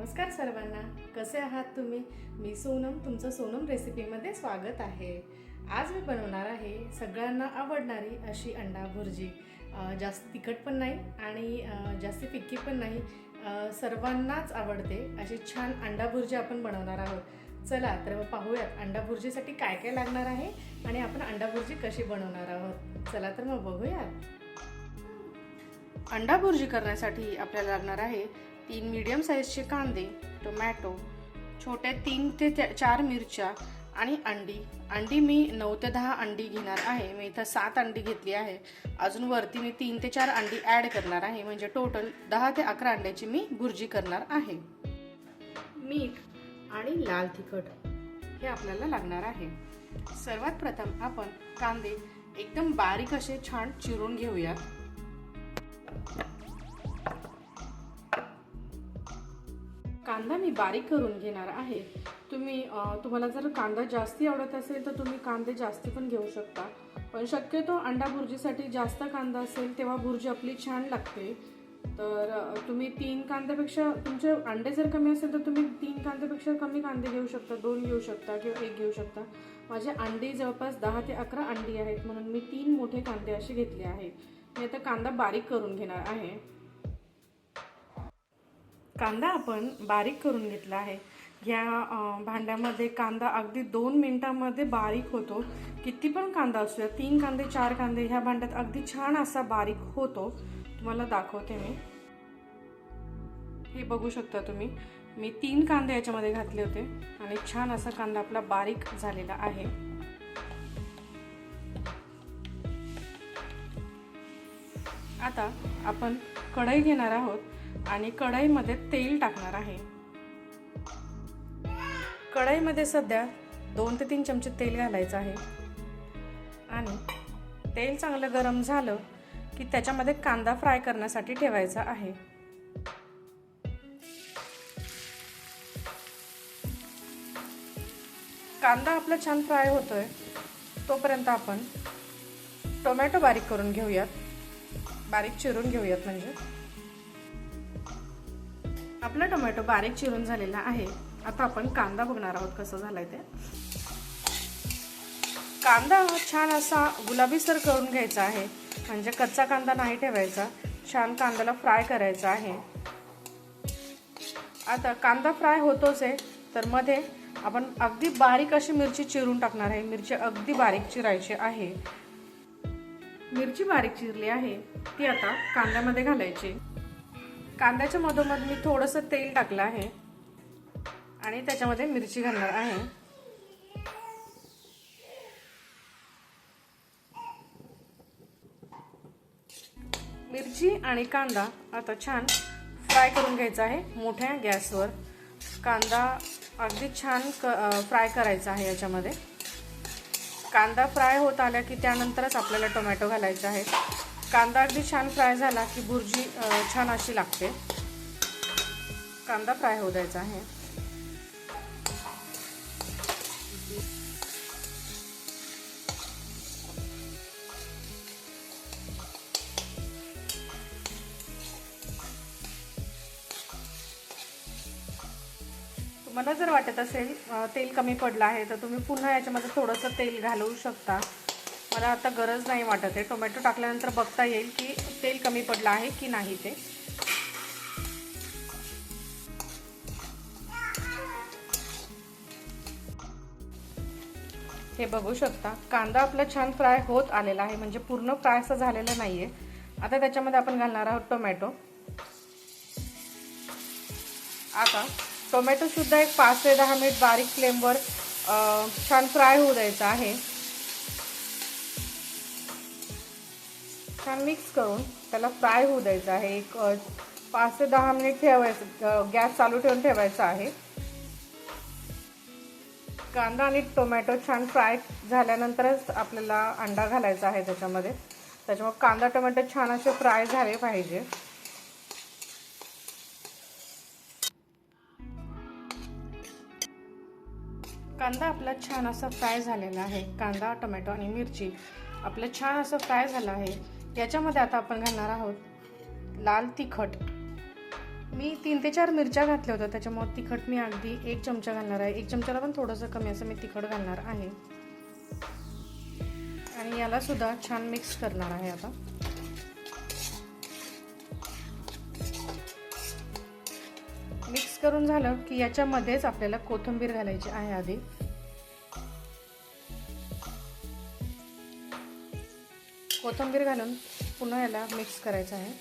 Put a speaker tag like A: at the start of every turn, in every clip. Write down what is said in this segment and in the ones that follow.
A: नमस्कार सर्वांना. कसे आहात तुम्ही? मी सोनम तुमचं सोनम रेसिपीमध्ये स्वागत आहे. आज मी बनवणार आहे सगळ्यांना आवडणारी अशी अंडा भुर्जी. जास्त तिखट पण नाही आणि जास्त फिक्की पण नाही. सर्वांनाच आवडते अशी छान अंडा भुर्जी आपण बनवणार आहोत. चला तर मग पाहूयात अंडा भुर्जीसाठी काय काय लागणार आहे आणि आपण अंडा भुर्जी कशी बनवणार आहोत. चला तर मग बघूयात. अंडा भुर्जी करण्यासाठी आपल्याला लागणार आहे तीन मीडियम साईजचे कांदे टोमॅटो छोट्या तीन ते त्या- चार मिरच्या आणि अंडी. अंडी मी नऊ ते दहा अंडी घेणार आहे. मी इथं सात अंडी घेतली आहे. अजून वरती मी तीन ते चार अंडी ॲड करणार आहे. म्हणजे टोटल दहा ते अकरा अंड्याची मी भुर्जी करणार आहे. मीठ आणि लाल तिखट हे आपल्याला लागणार आहे. सर्वात प्रथम आपण कांदे एकदम बारीक असे छान चिरून घेऊया कांदा मी बारीक करून घेणार आहे. तुम्ही तुम्हाला जर कांदा जास्ती आवडत असेल तर तुम्ही कांदे जास्ती पण घेऊ शकता. पण शक्यतो अंडा भुर्जीसाठी जास्त कांदा असेल तेव्हा भुर्जी आपली छान लागते. तर तुम्ही तीन कांद्यापेक्षा तुमचे अंडे जर कमी असेल तर तुम्ही तीन कांद्यापेक्षा कमी कांदे घेऊ शकता दोन घेऊ शकता किंवा एक घेऊ शकता. माझे अंडी जवळपास दहा ते अकरा अंडी आहेत म्हणून मी तीन मोठे कांदे असे घेतले आहेत मी आता कांदा बारीक करून घेणार आहे. कांदा आपण बारीक करून घेतला आहे. या भांड्यामध्ये कांदा अगदी दोन मिनटामध्ये बारीक होतो. किती पण कांदा असू द्या तीन कांदे चार कांदे ह्या भांड्यात अगदी छान असा बारीक होतो. तुम्हाला दाखवते मी. हे बघू शकता तुम्ही. मी तीन कांदे याच्यामध्ये घातले होते आणि छान असा कांदा आपला बारीक झालेला आहे. आता आपण कढई घेणार आहोत. आणि कढईमध्ये तेल टाकणार आहे. कढईमध्ये सध्या दोन ते तीन चमचे तेल घालायचं आहे. आणि तेल चांगलं गरम झालं की त्याच्यामध्ये कांदा फ्राय करण्यासाठी ठेवायचा आहे. कांदा आपला छान फ्राय होतोय. तोपर्यंत आपण टोमॅटो बारीक करून घेऊयात. बारीक चिरून घेऊयात म्हणजे. आपला टोमॅटो बारीक चिरून झालेला आहे. आता आपण कांदा बघणार आहोत कसं झालाय ते. कांदा छान असा गुलाबीसर करून घ्यायचा आहे. म्हणजे कच्चा कांदा नाही ठेवायचा. छान कांद्याला फ्राय करायचा आहे. आता कांदा फ्राय होतोच आहे. तर मध्ये आपण अगदी बारीक अशी मिरची चिरून टाकणार आहे. मिरची अगदी बारीक चिरायची आहे. मिरची बारीक चिरली आहे. ती आता कांद्यामध्ये घालायची. कांद्याच्या मधोमध मी थोडंसं तेल टाकलं आहे. आणि त्याच्यामध्ये मिरची घालणार आहे. मिरची आणि कांदा आता छान फ्राय करून घ्यायचा आहे मोठ्या गॅसवर. कांदा अगदी छान क फ्राय करायचा आहे याच्यामध्ये. कांदा फ्राय होत आला की त्यानंतरच आपल्याला टोमॅटो घालायचा आहे कांदा अगदी छान फ्राय झाला की भुर्जी छान अशी लागते. कांदा फ्राय होऊ द्यायचा आहे. तुम्हाला जर वाटत असेल तेल कमी पडलं आहे तर तुम्ही पुन्हा याच्यामध्ये थोडंसं तेल घालवू शकता. मला आता गरज नाही वाटत आहे. टोमॅटो टाकल्यानंतर बघता येईल की तेल कमी पडलं आहे की नाही ते. हे बघू शकता. कांदा आपला छान फ्राय होत आलेला आहे. म्हणजे पूर्ण फ्राय असं झालेलं नाही आहे आता त्याच्यामध्ये आपण घालणार आहोत टोमॅटो. आता टोमॅटो सुद्धा एक पाच ते दहा मिनिट बारीक फ्लेमवर छान फ्राय होऊ द्यायचा आहे. छान मिक्स करून त्याला फ्राय होऊ द्यायचं आहे. एक पाच ते दहा मिनिट ठेवायचं गॅस चालू ठेवून ठेवायचा आहे. कांदा आणि टोमॅटो छान फ्राय झाल्यानंतरच आपल्याला अंडा घालायचा आहे त्याच्यामध्ये. त्याच्यामुळे कांदा टोमॅटो छान असे फ्राय झाले पाहिजे. कांदा आपला छान असा फ्राय झालेला आहे. कांदा टोमॅटो आणि मिरची आपलं छान असं फ्राय झालं आहे. याच्यामध्ये आता आपण घालणार आहोत लाल तिखट. मी तीन ते चार मिरच्या घातल्या होत्या त्याच्यामुळे तिखट मी अगदी एक चमचा घालणार आहे. एक चमच्याला पण थोडंसं कमी असं मी तिखट घालणार आहे. आणि याला सुद्धा छान मिक्स करणार आहे आता. मिक्स करून झालं की याच्यामध्येच आपल्याला कोथिंबीर घालायची आहे आधी. कोथिंबीर घालून पुन्हा याला मिक्स करायचं आहे.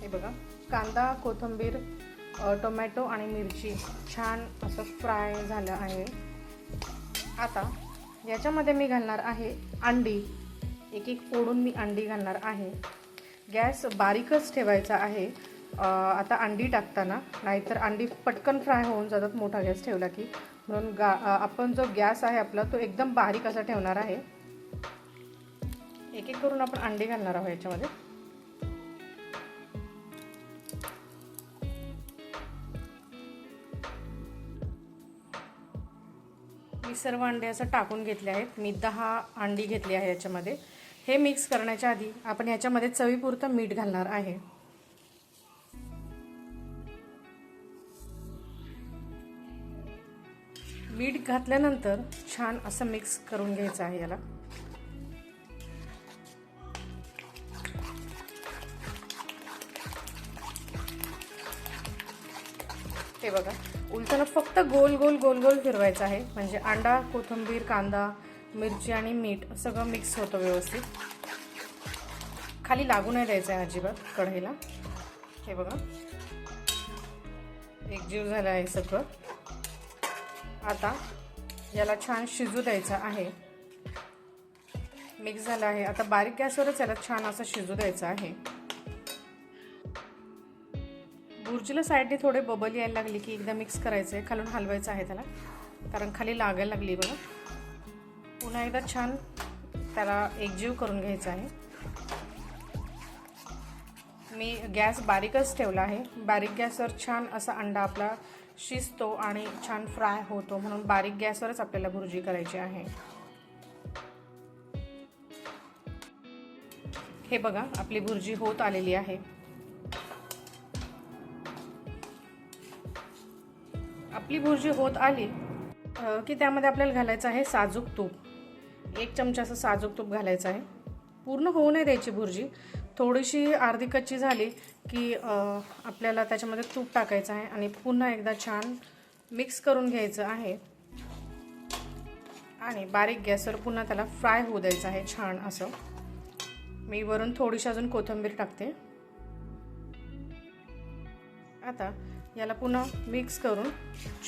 A: हे बघा कांदा कोथिंबीर टोमॅटो आणि मिरची छान असं फ्राय झालं आहे. आता याच्यामध्ये मी घालणार आहे अंडी. एक एक फोडून मी अंडी घालणार आहे. गॅस बारीकच ठेवायचा आहे. आता अंडी टाकताना नाहीतर अंडी पटकन फ्राय होऊन जातात मोठा गॅस ठेवला की. म्हणून गा आपण जो गॅस आहे आपला तो एकदम बारीक असा ठेवणार आहे. एक एक करून आपण अंडी घालणार आहोत याच्यामध्ये. मी सर्व अंडे असं टाकून घेतले आहेत. मी दहा अंडी घेतली आहे याच्यामध्ये. हे मिक्स करण्याच्या आधी आपण याच्यामध्ये चवीपुरतं मीठ घालणार आहे. बीट घातल्यानंतर छान असं मिक्स करून घ्यायचं आहे याला. हे बघा उलताना फक्त गोल गोल गोल गोल फिरवायचं आहे. म्हणजे अंडा कोथिंबीर कांदा मिरची आणि मीठ सगळं मिक्स होतं व्यवस्थित. खाली लागू नाही द्यायचं आहे अजिबात कढईला. हे बघा. एकजीव झालं आहे सगळं. आता याला छान शिजू द्यायचं आहे. मिक्स झालं आहे. आता बारीक गॅसवरच याला छान असं शिजू द्यायचं आहे. बुर्जीला साईडने थोडे बबल यायला लागली की एकदा मिक्स करायचं आहे खालून हलवायचं आहे त्याला. कारण खाली लागायला लागली बघा. पुन्हा एकदा छान त्याला एकजीव करून घ्यायचं आहे. मी गॅस बारीकच ठेवला आहे. बारीक गॅसवर छान असा अंडा आपला शिजतो आणि छान फ्राय होतो म्हणून बारीक गॅसवरच आपल्याला भुर्जी करायची आहे. हे बघा आपली भुर्जी होत आलेली आहे. आपली भुर्जी होत आली की त्यामध्ये आपल्याला घालायचं आहे साजूक तूप. एक चमचा असं साजूक तूप घालायचं आहे. पूर्ण होऊ नये द्यायची भुर्जी. थोडीशी अर्धी कच्ची झाली की आपल्याला त्याच्यामध्ये तूप टाकायचं आहे आणि पुन्हा एकदा छान मिक्स करून घ्यायचं आहे. आणि बारीक गॅसवर पुन्हा त्याला फ्राय होऊ द्यायचं आहे छान असं. मी वरून थोडीशी अजून कोथिंबीर टाकते. आता याला पुन्हा मिक्स करून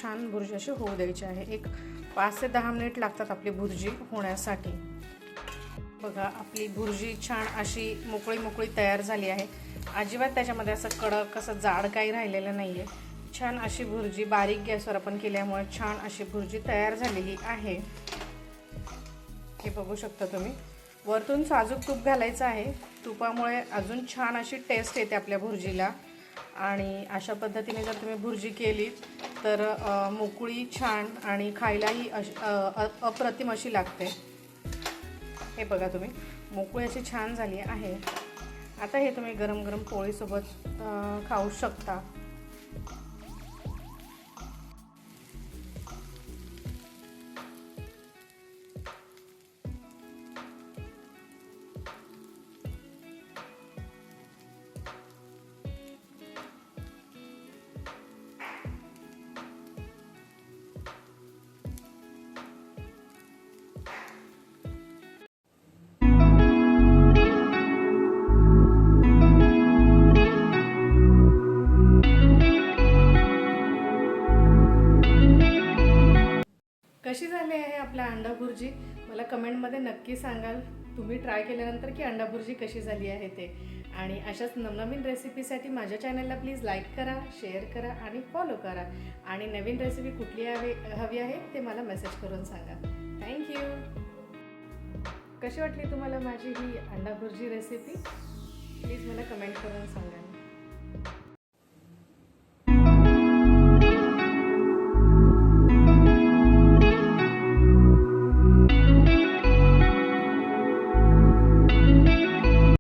A: छान भुर्जी अशी होऊ द्यायची आहे. एक पाच ते दहा मिनिट लागतात आपली भुर्जी होण्यासाठी. बघा आपली भुर्जी छान अशी मोकळी मोकळी तयार झाली आहे. अजिबात त्याच्यामध्ये असं कडक असं जाड काही राहिलेलं नाही आहे छान अशी भुर्जी बारीक गॅसवर आपण केल्यामुळे छान अशी भुर्जी तयार झालेली आहे. हे बघू शकता तुम्ही. वरतून साजूक तूप घालायचं आहे. तुपामुळे अजून छान अशी टेस्ट येते आपल्या भुर्जीला आणि अशा पद्धतीने जर तुम्ही भुर्जी केली तर मोकळी छान आणि खायलाही अश अप्रतिम अशी लागते. हे बघा तुम्ही. मोकळी अशी छान झाली आहे. आता हे तुम्ही गरम गरम पोळीसोबत खाऊ शकता. कशी झाली आहे आपल्या अंडा भुर्जी? मला कमेंटमध्ये नक्की सांगाल. तुम्ही ट्राय केल्यानंतर की अंडा भुर्जी कशी झाली आहे ते. आणि अशाच नवनवीन रेसिपीसाठी माझ्या चॅनलला प्लीज लाईक करा शेअर करा आणि फॉलो करा. आणि नवीन रेसिपी कुठली हवी हवी आहे ते मला मेसेज करून सांगा. थँक्यू कशी वाटली तुम्हाला माझी ही अंडा भुर्जी रेसिपी प्लीज मला कमेंट करून सांगा.